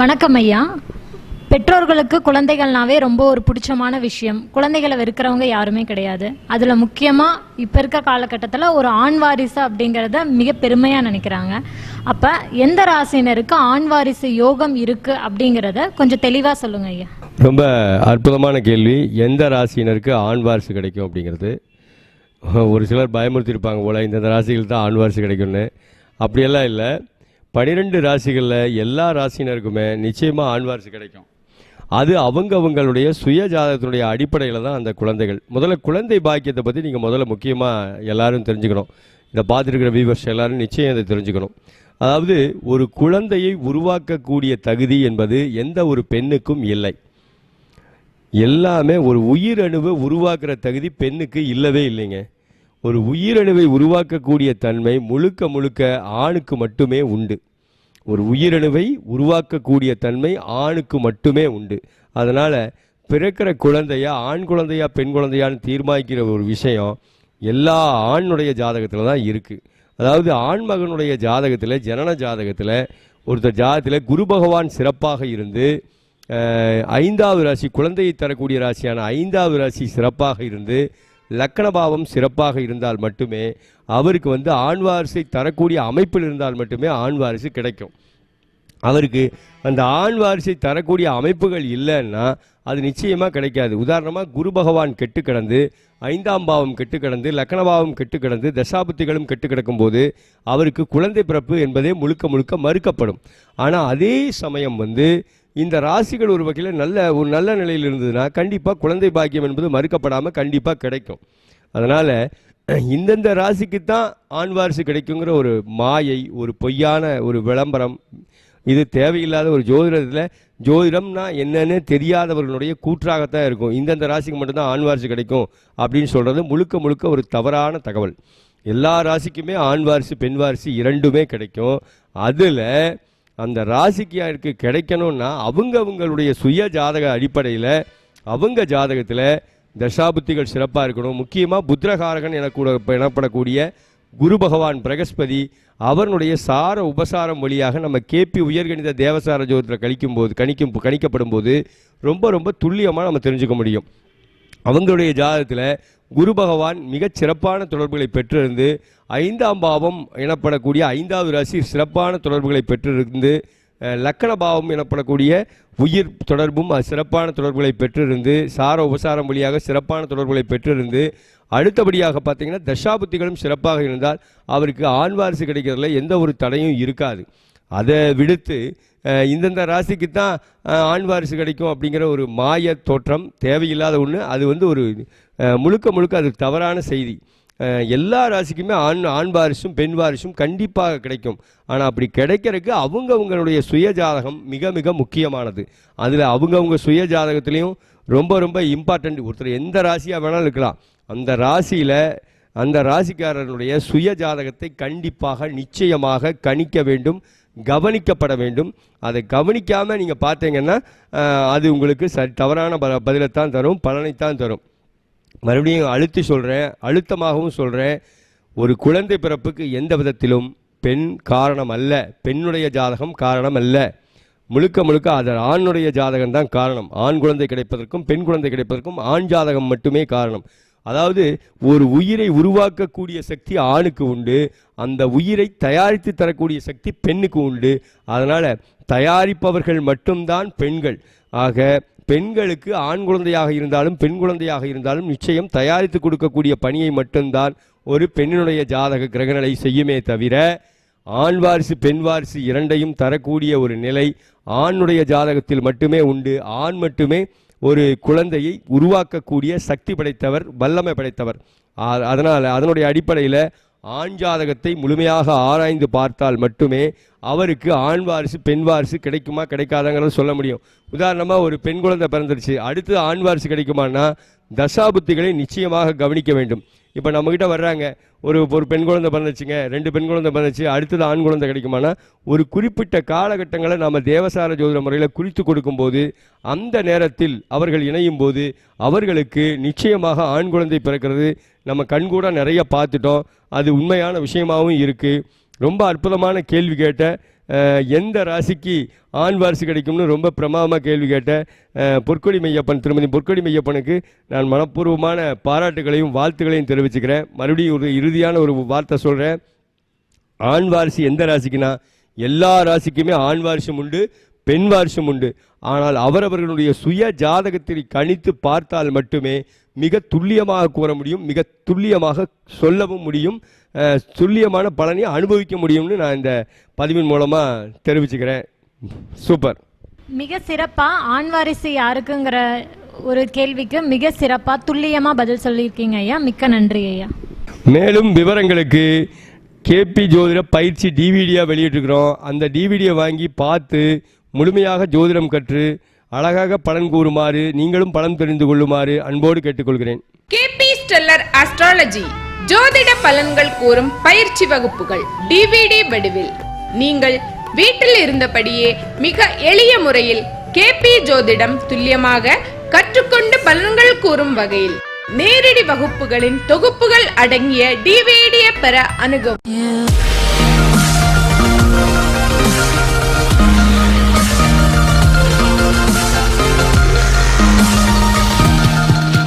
வணக்கம் ஐயா. பெற்றோர்களுக்கு குழந்தைகள்னாவே ரொம்ப ஒரு பிடிச்சமான விஷயம். குழந்தைகளை வெறுக்கிறவங்க யாருமே கிடையாது. அதில் முக்கியமாக இப்போ இருக்க காலகட்டத்தில் ஒரு ஆண் வாரிசு அப்படிங்கிறத மிக பெருமையாக நினைக்கிறாங்க. அப்போ எந்த ராசினருக்கு ஆண் வாரிசு யோகம் இருக்குது அப்படிங்கிறத கொஞ்சம் தெளிவாக சொல்லுங்க ஐயா. ரொம்ப அற்புதமான கேள்வி. எந்த ராசியினருக்கு ஆண் வாரிசு கிடைக்கும் அப்படிங்கிறது? ஒரு சிலர் பயமுறுத்தியிருப்பாங்க போல இந்த ராசிகள் தான் ஆண் வாரிசு கிடைக்கும்னு. அப்படியெல்லாம் இல்லை. பனிரெண்டு ராசிகளில் எல்லா ராசினருக்குமே நிச்சயமாக ஆண்வார்சி கிடைக்கும். அது அவங்க அவங்களுடைய சுய ஜாதகத்தினுடைய அடிப்படையில் தான் அந்த குழந்தைகள். முதல்ல குழந்தை பாக்கியத்தை பற்றி நீங்கள் முதல்ல முக்கியமாக எல்லாரும் தெரிஞ்சுக்கணும். இதை பார்த்துருக்கிற வியூவர்ஸ் எல்லாரும் நிச்சயம் அதை தெரிஞ்சுக்கணும். அதாவது ஒரு குழந்தையை உருவாக்கக்கூடிய தகுதி என்பது எந்த ஒரு பெண்ணுக்கும் இல்லை. எல்லாமே ஒரு உயிரணுவை உருவாக்குற தகுதி பெண்ணுக்கு இல்லவே இல்லைங்க. ஒரு உயிரணுவை உருவாக்கக்கூடிய தன்மை முழுக்க முழுக்க ஆணுக்கு மட்டுமே உண்டு. ஒரு உயிரணுவை உருவாக்கக்கூடிய தன்மை ஆணுக்கு மட்டுமே உண்டு. அதனால் பிறக்கிற குழந்தையா ஆண் குழந்தையா பெண் குழந்தையான்னு தீர்மானிக்கிற ஒரு விஷயம் எல்லா ஆணுடைய ஜாதகத்தில் தான் இருக்குது அதாவது ஆண் மகனுடைய ஜாதகத்தில் ஜனன ஜாதகத்தில் ஒருத்தர் ஜாதகத்தில் குரு பகவான் சிறப்பாக இருந்து ஐந்தாவது ராசி குழந்தையை தரக்கூடிய ராசியான ஐந்தாவது ராசி சிறப்பாக இருந்து லக்கண பாவம் சிறப்பாக இருந்தால் மட்டுமே அவருக்கு வந்து ஆண் வாரிசை தரக்கூடிய அமைப்பில் இருந்தால் மட்டுமே ஆண் வாரிசு கிடைக்கும். அவருக்கு அந்த ஆண் வாரிசை தரக்கூடிய அமைப்புகள் இல்லைன்னா அது நிச்சயமாக கிடைக்காது. உதாரணமாக குரு பகவான் கெட்டு கிடந்து ஐந்தாம் பாவம் கெட்டு கிடந்து லக்கண பாவம் கெட்டு கிடந்து தசாபுத்திகளும் கெட்டு கிடக்கும்போது அவருக்கு குழந்தை பிறப்பு என்பதே முழுக்க முழுக்க மறுக்கப்படும். ஆனால் அதே சமயம் வந்து இந்த ராசிகள் ஒரு வகையில் நல்ல ஒரு நல்ல நிலையில் இருந்ததுன்னா கண்டிப்பாக குழந்தை பாக்கியம் என்பது மறுக்கப்படாமல் கண்டிப்பாக கிடைக்கும். அதனால் இந்தந்த ராசிக்கு தான் ஆண் வாரிசு கிடைக்குங்கிற ஒரு மாயை ஒரு பொய்யான ஒரு விளம்பரம் இது தேவையில்லாத ஒரு ஜோதிடத்தில் ஜோதிடம்னா என்னன்னு தெரியாதவர்களுடைய கூற்றாகத்தான் இருக்கும். இந்தந்த ராசிக்கு மட்டும்தான் ஆண் வாரிசு கிடைக்கும் அப்படின்னு சொல்கிறது முழுக்க முழுக்க ஒரு தவறான தகவல். எல்லா ராசிக்குமே ஆண் வாரிசு பெண் வாரிசு இரண்டுமே கிடைக்கும். அதில் அந்த ராசிக்கு கிடைக்கணும்னா அவங்க அவங்களுடைய சுய ஜாதக அடிப்படையில் அவங்க ஜாதகத்தில் தசாபுத்திகள் சிறப்பாக இருக்கணும். முக்கியமாக புத்திரகாரகன் எனக்கூட எனப்படக்கூடிய குரு பகவான் பிரகஸ்பதி அவனுடைய சார உபசாரம் வழியாக நம்ம கேபி உயர்கணித தேவசார ஜோதத்தில் கணிக்கும் போது கணிக்கும் கணிக்கப்படும் போது ரொம்ப ரொம்ப துல்லியமாக நம்ம தெரிஞ்சுக்க முடியும். அவங்களுடைய ஜாதகத்தில் குரு பகவான் மிகச் சிறப்பான தொடர்புகளை பெற்றிருந்து ஐந்தாம் பாவம் எனப்படக்கூடிய ஐந்தாவது ராசி சிறப்பான தொடர்புகளை பெற்றிருந்து லக்கண பாவம் எனப்படக்கூடிய உயிர் தொடர்பும் சிறப்பான தொடர்புகளை பெற்றிருந்து சார உபசாரம் வழியாக சிறப்பான தொடர்புகளை பெற்றிருந்து அடுத்தபடியாக பார்த்திங்கன்னா தசாபுத்திகளும் சிறப்பாக இருந்தால் அவருக்கு ஆண் வாரிசு கிடைக்கிறதுல எந்த ஒரு தடையும் இருக்காது. அதை விடுத்து இந்தந்த ராசிக்கு தான் ஆண் வாரிசு கிடைக்கும் அப்படிங்கிற ஒரு மாய தோற்றம் தேவையில்லாத ஒன்று அது வந்து ஒரு முழுக்க முழுக்க அது தவறான செய்தி. எல்லா ராசிக்குமே ஆண் ஆண் வாரிசும் பெண் வாரிசும் கண்டிப்பாக கிடைக்கும். ஆனால் அப்படி கிடைக்கிறதுக்கு அவங்கவுங்களுடைய சுய ஜாதகம் மிக மிக முக்கியமானது. அதில் அவங்கவுங்க சுய ஜாதகத்துலேயும் ரொம்ப ரொம்ப இம்பார்ட்டண்ட் ஒருத்தர் எந்த ராசியாக வேணாலும் இருக்கலாம். அந்த ராசியில் அந்த ராசிக்காரனுடைய சுய ஜாதகத்தை கண்டிப்பாக நிச்சயமாக கணிக்க வேண்டும். கவனிக்கப்பட வேண்டும். அதை கவனிக்காமல் நீங்கள் பார்த்தீங்கன்னா அது உங்களுக்கு ச தவறான ப பதிலைத்தான் தரும் பலனைத்தான் தரும். மறுபடியும் அழுத்தி சொல்கிறேன் அழுத்தமாகவும் சொல்கிறேன் ஒரு குழந்தை பிறப்புக்கு எந்த விதத்திலும் பெண் காரணம் அல்ல. பெண்ணுடைய ஜாதகம் காரணம் அல்ல. முழுக்க முழுக்க அது ஆணுடைய ஜாதகம் தான் காரணம். ஆண் குழந்தை கிடைப்பதற்கும் பெண் குழந்தை கிடைப்பதற்கும் ஆண் ஜாதகம் மட்டுமே காரணம். அதாவது ஒரு உயிரை உருவாக்கக்கூடிய சக்தி ஆணுக்கு உண்டு அந்த உயிரை தயாரித்து தரக்கூடிய சக்தி பெண்ணுக்கு உண்டு. அதனால் தயாரிப்பவர்கள் மட்டும்தான் பெண்கள். ஆக பெண்களுக்கு ஆண் குழந்தையாக இருந்தாலும் பெண் குழந்தையாக இருந்தாலும் நிச்சயம் தயாரித்து கொடுக்கக்கூடிய பணியை மட்டும்தான் ஒரு பெண்ணினுடைய ஜாதக கிரகநிலை செய்யுமே தவிர ஆண் வாரிசு பெண் வாரிசு இரண்டையும் தரக்கூடிய ஒரு நிலை ஆணுடைய ஜாதகத்தில் மட்டுமே உண்டு. ஆண் மட்டுமே ஒரு குழந்தையை உருவாக்கக்கூடிய சக்தி படைத்தவர் வல்லமை படைத்தவர். அதனால் அதனுடைய அடிப்படையில் ஆண் ஜாதகத்தை முழுமையாக ஆராய்ந்து பார்த்தால் மட்டுமே அவருக்கு ஆண் வாரிசு பெண் வாரிசு கிடைக்குமா கிடைக்காதாங்கிறத சொல்ல முடியும். உதாரணமாக ஒரு பெண் குழந்தை பிறந்துருச்சு. அடுத்து ஆண் வாரிசு கிடைக்குமான்னா தசாபுத்திகளை நிச்சயமாக கவனிக்க வேண்டும். இப்போ நம்மக்கிட்ட வர்றாங்க. ஒரு ஒரு பெண் குழந்தை பிறந்துச்சுங்க. ரெண்டு பெண் குழந்தை பிறந்துச்சு. அடுத்தது ஆண் குழந்தை கிடைக்குமானா ஒரு குறிப்பிட்ட காலகட்டங்களை நாம் தேவசார ஜோதிட முறையில் குறித்து கொடுக்கும்போது அந்த நேரத்தில் அவர்கள் இணையும் போது அவர்களுக்கு நிச்சயமாக ஆண் குழந்தை பிறக்கிறது. நம்ம கண்கூட நிறைய பார்த்துட்டோம். அது உண்மையான விஷயமாகவும் இருக்குது ரொம்ப அற்புதமான கேள்வி கேட்ட எந்த ராசிக்கு ஆண் வாரிசு கிடைக்கும்னு ரொம்ப பிரமாதமாக கேள்வி கேட்ட பொற்கொடி மையப்பன் திருமதி பொற்கொடி மையப்பனுக்கு நான் மனப்பூர்வமான பாராட்டுகளையும் வாழ்த்துக்களையும் தெரிவிச்சுக்கிறேன். மறுபடியும் ஒரு இறுதியான ஒரு வார்த்தை சொல்கிறேன் ஆண் வாரிசு எந்த ராசிக்குனா எல்லா ராசிக்குமே ஆண் வாரிசும் உண்டு. பெண் வாரிசும் உண்டு. ஆனால் அவரவர்களுடைய சுய ஜாதகத்தை கணித்து பார்த்தால் மட்டுமே மிக துல்லியமாக கூற முடியும் மிக துல்லியமாக சொல்லவும் முடியும் துல்லியமான பலனை அனுபவிக்க முடியும்னு நான் இந்த பதிவின் மூலமாக தெரிவிச்சுக்கிறேன். சூப்பர். மிக சிறப்பா ஆண் வாரிசு யாருக்குங்கிற ஒரு கேள்விக்கு மிக சிறப்பா துல்லியமா பதில் சொல்லியிருக்கீங்க ஐயா. மிக்க நன்றி ஐயா. மேலும் விவரங்களுக்கு கேபி ஜோதிட பயிற்சி டிவிடியாக வெளியிட்டிருக்கிறோம். அந்த டிவிடியை வாங்கி பார்த்து முழுமையாக ஜோதிடம் கற்று அழகாக பலன் கூறுமாறு நீங்களும் பலன் தெரிந்து கொள்ளுமாறு அன்போடு கேட்டுக்கொள்கிறேன். கேபி ஸ்டெல்லர் அஸ்ட்ராலஜி ஜோதிட பலன்கள் கூறும் பயிற்சி வகுப்புகள் டிவிடி வடிவில். நீங்கள் வீட்டில் இருந்தபடியே மிக எளிய முறையில் கேபி ஜோதிடம் துல்லியமாக கற்றுக்கொண்டு பலன்கள் கூறும் வகையில் நேரடி வகுப்புகளின் தொகுப்புகள் அடங்கிய டிவிடியை பெற அணுகவும்.